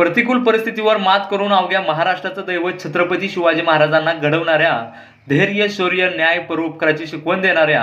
प्रतिकूल परिस्थितीवर मात करून अवघ्या महाराष्ट्राचं दैवत छत्रपती शिवाजी महाराजांना घडवणाऱ्या धैर्य शौर्य न्याय परोपकाराची शिकवण देणाऱ्या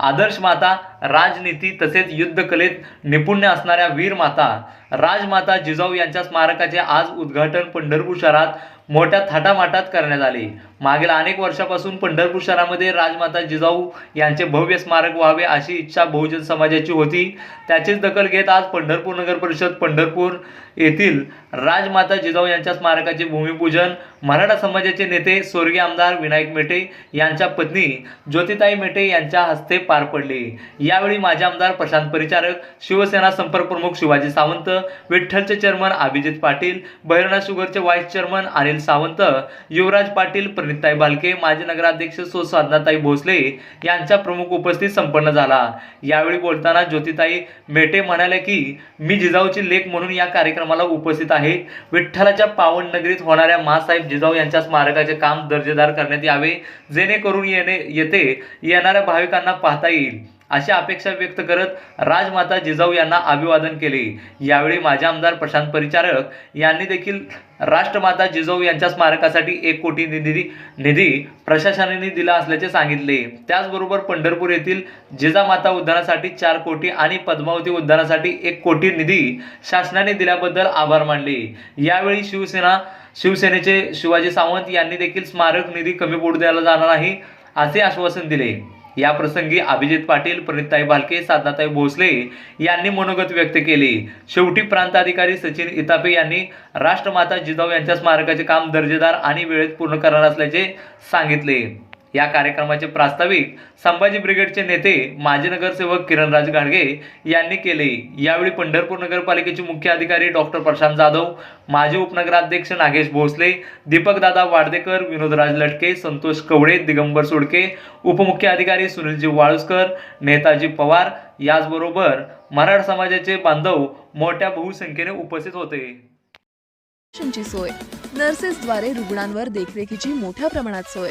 आदर्श माता राजनीती तसेच युद्धकलेत निपुण्य असणाऱ्या वीर माता राजमाता जिजाऊ यांच्या स्मारकाचे आज उद्घाटन पंढरपूर शहरात मोठ्या थाटामाटात करण्यात आले. मागील अनेक वर्षापासून पंढरपूर शहरामध्ये राजमाता जिजाऊ यांचे भव्य स्मारक व्हावे अशी इच्छा बहुजन समाजाची होती. त्याचीच दखल घेत आज पंढरपूर नगर परिषद पंढरपूर येथील राजमाता जिजाऊ यांच्या स्मारकाचे भूमिपूजन मराठा समाजाचे नेते स्वर्गीय आमदार विनायक मेटे यांच्या पत्नी ज्योतिताई मेटे यांच्या हस्ते पार पडले. यावेळी माजी आमदार प्रशांत परिचारक शिवसेना संपर्क प्रमुख शिवाजी सावंत विठ्ठलचे चेअरमन अभिजित पाटील बहिरणा शुगरचे व्हाईस चेअरमन अनिल सावंत युवराज पाटील प्रणिताई बालके माजी नगराध्यक्ष सो साधनाताई भोसले यांच्या प्रमुख उपस्थित संपन्न झाला. यावेळी बोलताना ज्योतिताई मेटे म्हणाले की मी जिजाऊची लेख म्हणून या कार्यक्रमाला उपस्थित आहे. विठ्ठलाच्या पावन नगरीत होणाऱ्या मासाहेब जिजाऊ यांच्या स्मारकाचे काम दर्जेदार करण्यात यावे. जेणेकरून येणे येथे येणाऱ्या भाविकांना पाहता येईल. अशी अपेक्षा व्यक्त करत राजमाता जिजाऊ यांना अभिवादन केले. यावेळी माजी आमदार प्रशांत परिचारक यांनी देखील राष्ट्रमाता जिजाऊ यांच्या स्मारकासाठी एक कोटी निधी निधी प्रशासनाने दिला असल्याचे सांगितले. त्याचबरोबर पंढरपूर येथील जिजामाता उद्यानासाठी चार कोटी आणि पद्मावती उद्यानासाठी एक कोटी निधी शासनाने दिल्याबद्दल आभार मानले. यावेळी शिवसेना शिवसेनेचे शिवाजी सावंत यांनी देखील स्मारक निधी कमी पडू द्यायला जाणार नाही असे आश्वासन दिले. या प्रसंगी अभिजित पाटील प्रणिताई भालके साधनाताई भोसले यांनी मनोगत व्यक्त केले. शेवटी प्रांताधिकारी सचिन इतापे यांनी राष्ट्रमाता जिजाऊ यांच्या स्मारकाचे काम दर्जेदार आणि वेळेत पूर्ण करणार असल्याचे सांगितले. या कार्यक्रमाचे प्रास्ताविक संभाजी ब्रिगेडचे नेते माजी नगरसेवक किरणराज घाडगे यांनी केले. यावेळी पंढरपूर नगरपालिकेचे मुख्य अधिकारी डॉक्टर प्रशांत जाधव माजी उपनगराध्यक्ष नागेश भोसले दीपकदादा वाडदेकर विनोदराज लटके संतोष कवडे दिगंबर सोडके उपमुख्य अधिकारी सुनीलजी वाळुसकर नेताजी पवार याचबरोबर मराठा समाजाचे बांधव मोठ्या बहुसंख्येने उपस्थित होते. सोय. नर्सेसद्वारे रुग्णांवर देखरेखीची मोठ्या प्रमाणात सोय.